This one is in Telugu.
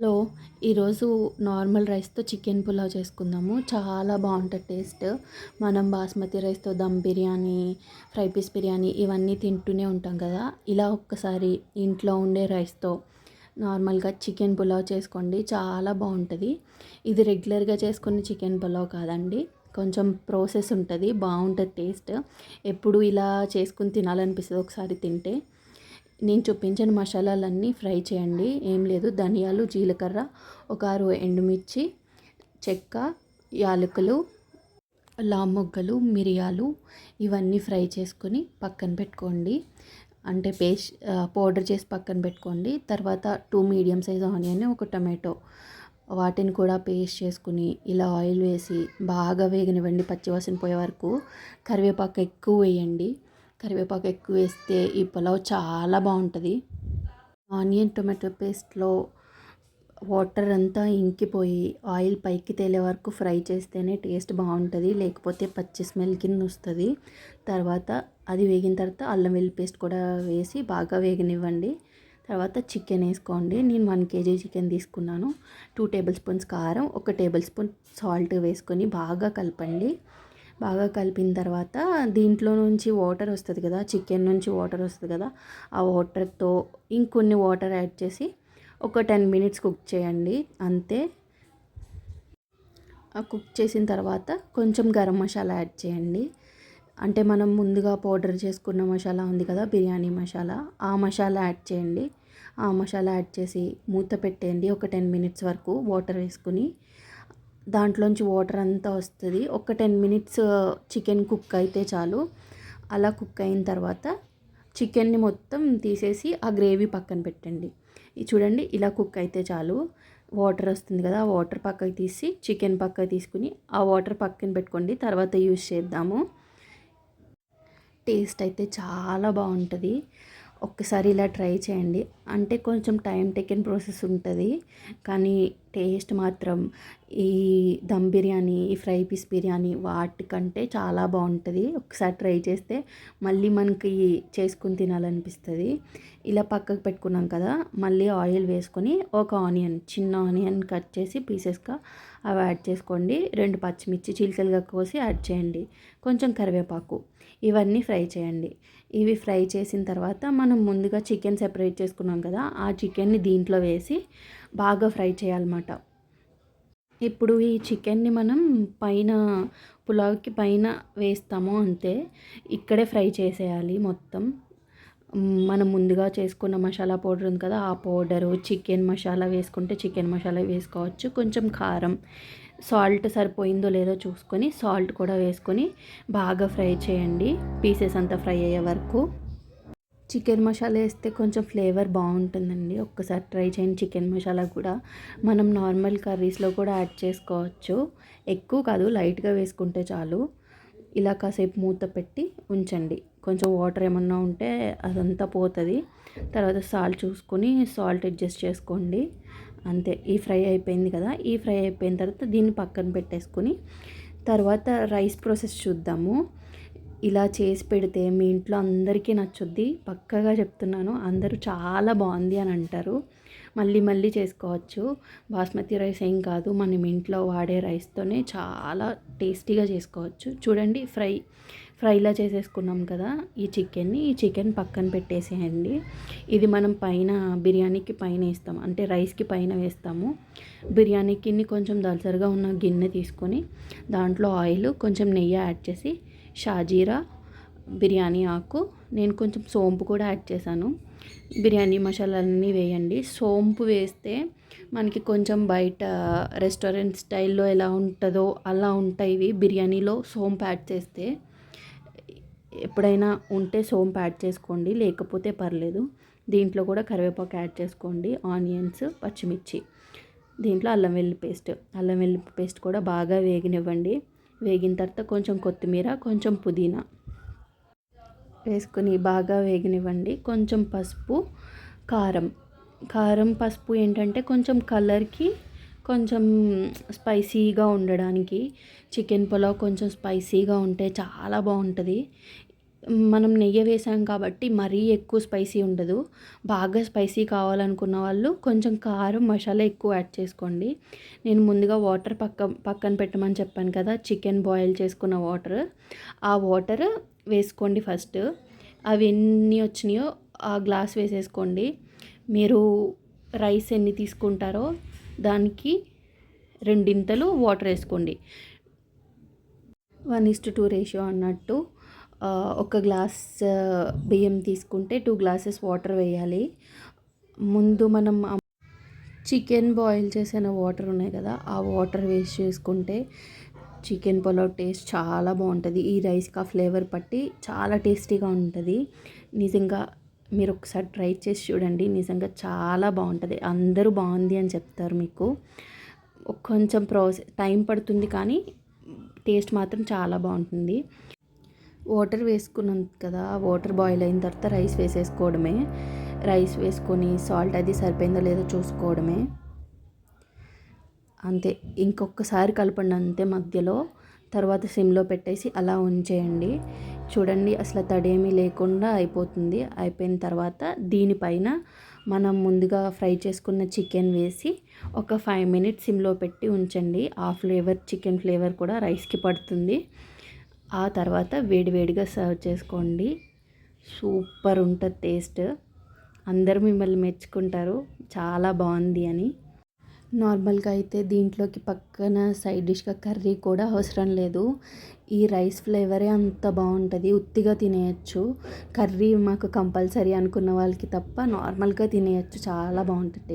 హలో ఈరోజు నార్మల్ రైస్తో చికెన్ పులావ్ చేసుకుందాము. చాలా బాగుంటుంది టేస్ట్. మనం బాస్మతి రైస్తో దమ్ బిర్యానీ ఫ్రై పీస్ బిర్యానీ ఇవన్నీ తింటూనే ఉంటాం కదా. ఇలా ఒక్కసారి ఇంట్లో ఉండే రైస్తో నార్మల్గా చికెన్ పులావ్ చేసుకోండి. చాలా బాగుంటుంది. ఇది రెగ్యులర్గా చేసుకునే చికెన్ పులావ్ కాదండి. కొంచెం ప్రాసెస్ ఉంటుంది. బాగుంటుంది టేస్ట్. ఎప్పుడు ఇలా చేసుకుని తినాలనిపిస్తుంది ఒకసారి తింటే. నేను చూపించిన మసాలాలన్నీ ఫ్రై చేయండి. ఏం లేదు. ధనియాలు జీలకర్ర ఒక ఆరు ఎండుమిర్చి చెక్క యాలకులు లామొగ్గలు మిరియాలు ఇవన్నీ ఫ్రై చేసుకొని పక్కన పెట్టుకోండి. అంటే పేస్ట్ పౌడర్ చేసి పక్కన పెట్టుకోండి. తర్వాత టూ మీడియం సైజ్ ఆనియన్ ఒక టమాటో. వాటిని కూడా పేస్ట్ చేసుకుని ఇలా ఆయిల్ వేసి బాగా వేగనివ్వండి పచ్చివాసన పోయే వరకు. కరివేపాకు ఎక్కువ వేయండి. కరివేపాకు ఎక్కువ వేస్తే ఈ పులావ్ చాలా బాగుంటుంది. ఆనియన్ టొమాటో పేస్ట్లో వాటర్ అంతా ఇంకిపోయి ఆయిల్ పైకి తేలే వరకు ఫ్రై చేస్తేనే టేస్ట్ బాగుంటుంది. లేకపోతే పచ్చి స్మెల్ కింద వస్తుంది. తర్వాత అది వేగిన తర్వాత అల్లం వెల్లి పేస్ట్ కూడా వేసి బాగా వేగనివ్వండి. తర్వాత చికెన్ వేసుకోండి. నేను వన్ కేజీ చికెన్ తీసుకున్నాను. టూ టేబుల్ స్పూన్స్ కారం ఒక టేబుల్ స్పూన్ సాల్ట్ వేసుకొని బాగా కలపండి. బాగా కలిపిన తర్వాత దీంట్లో నుంచి వాటర్ వస్తుంది కదా చికెన్ నుంచి వాటర్ వస్తుంది కదా ఆ వాటర్తో ఇంకొన్ని వాటర్ యాడ్ చేసి ఒక టెన్ మినిట్స్ కుక్ చేయండి. అంతే. కుక్ చేసిన తర్వాత కొంచెం గరం మసాలా యాడ్ చేయండి. అంటే మనం ముందుగా పౌడర్ చేసుకున్న మసాలా ఉంది కదా బిర్యానీ మసాలా ఆ మసాలా యాడ్ చేయండి. ఆ మసాలా యాడ్ చేసి మూత పెట్టేయండి ఒక టెన్ మినిట్స్ వరకు వాటర్ వేసుకుని. దాంట్లోంచి వాటర్ అంతా వస్తుంది. ఒక టెన్ మినిట్స్ చికెన్ కుక్ అయితే చాలు. అలా కుక్ అయిన తర్వాత చికెన్ని మొత్తం తీసేసి ఆ గ్రేవీ పక్కన పెట్టండి. చూడండి ఇలా కుక్ అయితే చాలు. వాటర్ వస్తుంది కదా ఆ వాటర్ పక్కకి తీసి చికెన్ పక్కకి తీసుకుని ఆ వాటర్ పక్కన పెట్టుకోండి. తర్వాత యూస్ చేద్దాము. టేస్ట్ అయితే చాలా బాగుంటుంది. ఒక్కసారి ఇలా ట్రై చేయండి. అంటే కొంచెం టైం టేకెన్ ప్రాసెస్ ఉంటుంది. కానీ టేస్ట్ మాత్రం ఈ దమ్ బిర్యానీ ఈ ఫ్రై పీస్ బిర్యానీ వాటికంటే చాలా బాగుంటుంది. ఒకసారి ట్రై చేస్తే మళ్ళీ మనకి చేసుకుని తినాలనిపిస్తుంది. ఇలా పక్కకు పెట్టుకున్నాం కదా మళ్ళీ ఆయిల్ వేసుకొని ఒక ఆనియన్ చిన్న ఆనియన్ కట్ చేసి పీసెస్గా అవి యాడ్ చేసుకోండి. రెండు పచ్చిమిర్చి చిలికలుగా కోసి యాడ్ చేయండి. కొంచెం కరివేపాకు ఇవన్నీ ఫ్రై చేయండి. ఇవి ఫ్రై చేసిన తర్వాత మనం ముందుగా చికెన్ సెపరేట్ చేసుకున్నాం కదా ఆ చికెన్ని దీంట్లో వేసి బాగా ఫ్రై చేయాలన్నమాట. ఇప్పుడు ఈ చికెన్ని మనం పైన పులావ్కి పైన వేస్తాము అంతే. ఇక్కడే ఫ్రై చేసేయాలి మొత్తం. మనం ముందుగా చేసుకున్న మసాలా పౌడర్ ఉంది కదా ఆ పౌడరు చికెన్ మసాలా వేసుకుంటే చికెన్ మసాలా వేసుకోవచ్చు. కొంచెం కారం సాల్ట్ సరిపోయిందో లేదో చూసుకొని సాల్ట్ కూడా వేసుకొని బాగా ఫ్రై చేయండి. పీసెస్ అంతా ఫ్రై అయ్యే వరకు. చికెన్ మసాలా వేస్తే కొంచెం ఫ్లేవర్ బాగుంటుందండి. ఒక్కసారి ట్రై చేయండి చికెన్ మసాలా కూడా. మనం నార్మల్ కర్రీస్లో కూడా యాడ్ చేసుకోవచ్చు. ఎక్కువ కాదు లైట్గా వేసుకుంటే చాలు. ఇలా కాసేపు మూత పెట్టి ఉంచండి. కొంచెం వాటర్ ఏమన్నా ఉంటే అదంతా పోతుంది. తర్వాత సాల్ట్ చూసుకొని సాల్ట్ అడ్జస్ట్ చేసుకోండి. అంతే ఈ ఫ్రై అయిపోయింది కదా. ఈ ఫ్రై అయిపోయిన తర్వాత దీన్ని పక్కన పెట్టేసుకొని తర్వాత రైస్ ప్రాసెస్ చూద్దాము. ఇలా చేసి పెడితే మీ ఇంట్లో అందరికీ నచ్చుద్ది. పక్కగా చెప్తున్నాను. అందరూ చాలా బాగుంది అని అంటారు. మళ్ళీ మళ్ళీ చేసుకోవచ్చు. బాస్మతి రైస్ ఏం కాదు. మనం ఇంట్లో వాడే రైస్తోనే చాలా టేస్టీగా చేసుకోవచ్చు. చూడండి ఫ్రై ఫ్రైలా చేసేసుకున్నాం కదా ఈ చికెన్ని. ఈ చికెన్ పక్కన పెట్టేసేయండి. ఇది మనం పైన బిర్యానీకి పైన వేస్తాం. అంటే రైస్కి పైన వేస్తాము. బిర్యానీకి కొంచెం దలసరిగా ఉన్న గిన్నె తీసుకొని దాంట్లో ఆయిల్ కొంచెం నెయ్యి యాడ్ చేసి షాజీరా బిర్యానీ ఆకు. నేను కొంచెం సోంపు కూడా యాడ్ చేశాను. బిర్యానీ మసాలాలన్నీ వేయండి. సోంపు వేస్తే మనకి కొంచెం బయట రెస్టారెంట్ స్టైల్లో ఎలా ఉంటుందో అలా ఉంటాయి బిర్యానీలో సోంపు యాడ్ చేస్తే ఎప్పుడైనా ఉంటే సోంపు యాడ్ చేసుకోండి లేకపోతే పర్లేదు. దీంట్లో కూడా కరివేపాకు యాడ్ చేసుకోండి ఆనియన్స్ పచ్చిమిర్చి. దీంట్లో అల్లం వెల్లి పేస్ట్. అల్లం వెల్లి పేస్ట్ కూడా బాగా వేగనివ్వండి. వేగిన తర్వాత కొంచెం కొత్తిమీర కొంచెం పుదీనా వేసుకొని బాగా వేగనివ్వండి. కొంచెం పసుపు కారం. కారం పసుపు ఏంటంటే కొంచెం కలర్కి కొంచెం స్పైసీగా ఉండడానికి. చికెన్ పులావ్ కొంచెం స్పైసీగా ఉంటే చాలా బాగుంటుంది. మనం నెయ్యి వేసాం కాబట్టి మరీ ఎక్కువ స్పైసీ ఉండదు. బాగా స్పైసీ కావాలనుకున్న వాళ్ళు కొంచెం కారం మసాలా ఎక్కువ యాడ్ చేసుకోండి. నేను ముందుగా వాటర్ పక్క పక్కన పెట్టమని చెప్పాను కదా చికెన్ బాయిల్ చేసుకున్న వాటర్. ఆ వాటర్ వేసుకోండి ఫస్ట్. అవి ఎన్ని వచ్చినాయో ఆ గ్లాస్ వేసేసుకోండి. మీరు రైస్ ఎన్ని తీసుకుంటారో దానికి రెండింతలు వాటర్ వేసుకోండి. One is to two ratio అన్నట్టు. ఒక గ్లాస్ బియ్యం తీసుకుంటే టూ గ్లాసెస్ వాటర్ వేయాలి. ముందు మనం చికెన్ బాయిల్ చేసిన వాటర్ ఉన్నాయి కదా ఆ వాటర్ వేస్ట్ చేసుకుంటే చికెన్ పులావ్ టేస్ట్ చాలా బాగుంటుంది. ఈ రైస్కి ఆ ఫ్లేవర్ పట్టి చాలా టేస్టీగా ఉంటుంది. నిజంగా మీరు ఒకసారి ట్రై చేసి చూడండి నిజంగా చాలా బాగుంటుంది. అందరూ బాగుంది అని చెప్తారు మీకు. కొంచెం ప్రాసెస్ టైం పడుతుంది కానీ టేస్ట్ మాత్రం చాలా బాగుంటుంది. వాటర్ వేసుకున్నాం కదా వాటర్ బాయిల్ అయిన తర్వాత రైస్ వేసేసుకోవడమే. రైస్ వేసుకొని సాల్ట్ అది సరిపోయిందో లేదో చూసుకోవడమే. అంతే. ఇంకొకసారి కలపండి అంతే మధ్యలో. తర్వాత సిమ్లో పెట్టేసి అలా ఉంచేయండి. చూడండి అసలు తడేమీ లేకుండా అయిపోతుంది. అయిపోయిన తర్వాత దీనిపైన మనం ముందుగా ఫ్రై చేసుకున్న చికెన్ వేసి ఒక ఫైవ్ మినిట్స్ సిమ్లో పెట్టి ఉంచండి. ఆ ఫ్లేవర్ చికెన్ ఫ్లేవర్ కూడా రైస్కి పడుతుంది. ఆ తర్వాత వేడివేడిగా సర్వ్ చేసుకోండి. సూపర్ ఉంటుంది టేస్ట్. అందరూ మిమ్మల్ని మెచ్చుకుంటారు. చాలా బాగుంది అని. నార్మల్గా అయితే దీంట్లోకి పక్కన సైడ్ డిష్గా కర్రీ కూడా అవసరం లేదు. ఈ రైస్ ఫ్లేవరే అంత బాగుంటుంది. ఉత్తిగా తినేయచ్చు. కర్రీ మాకు కంపల్సరీ అనుకున్న వాళ్ళకి తప్ప నార్మల్గా తినేయచ్చు. చాలా బాగుంటుంది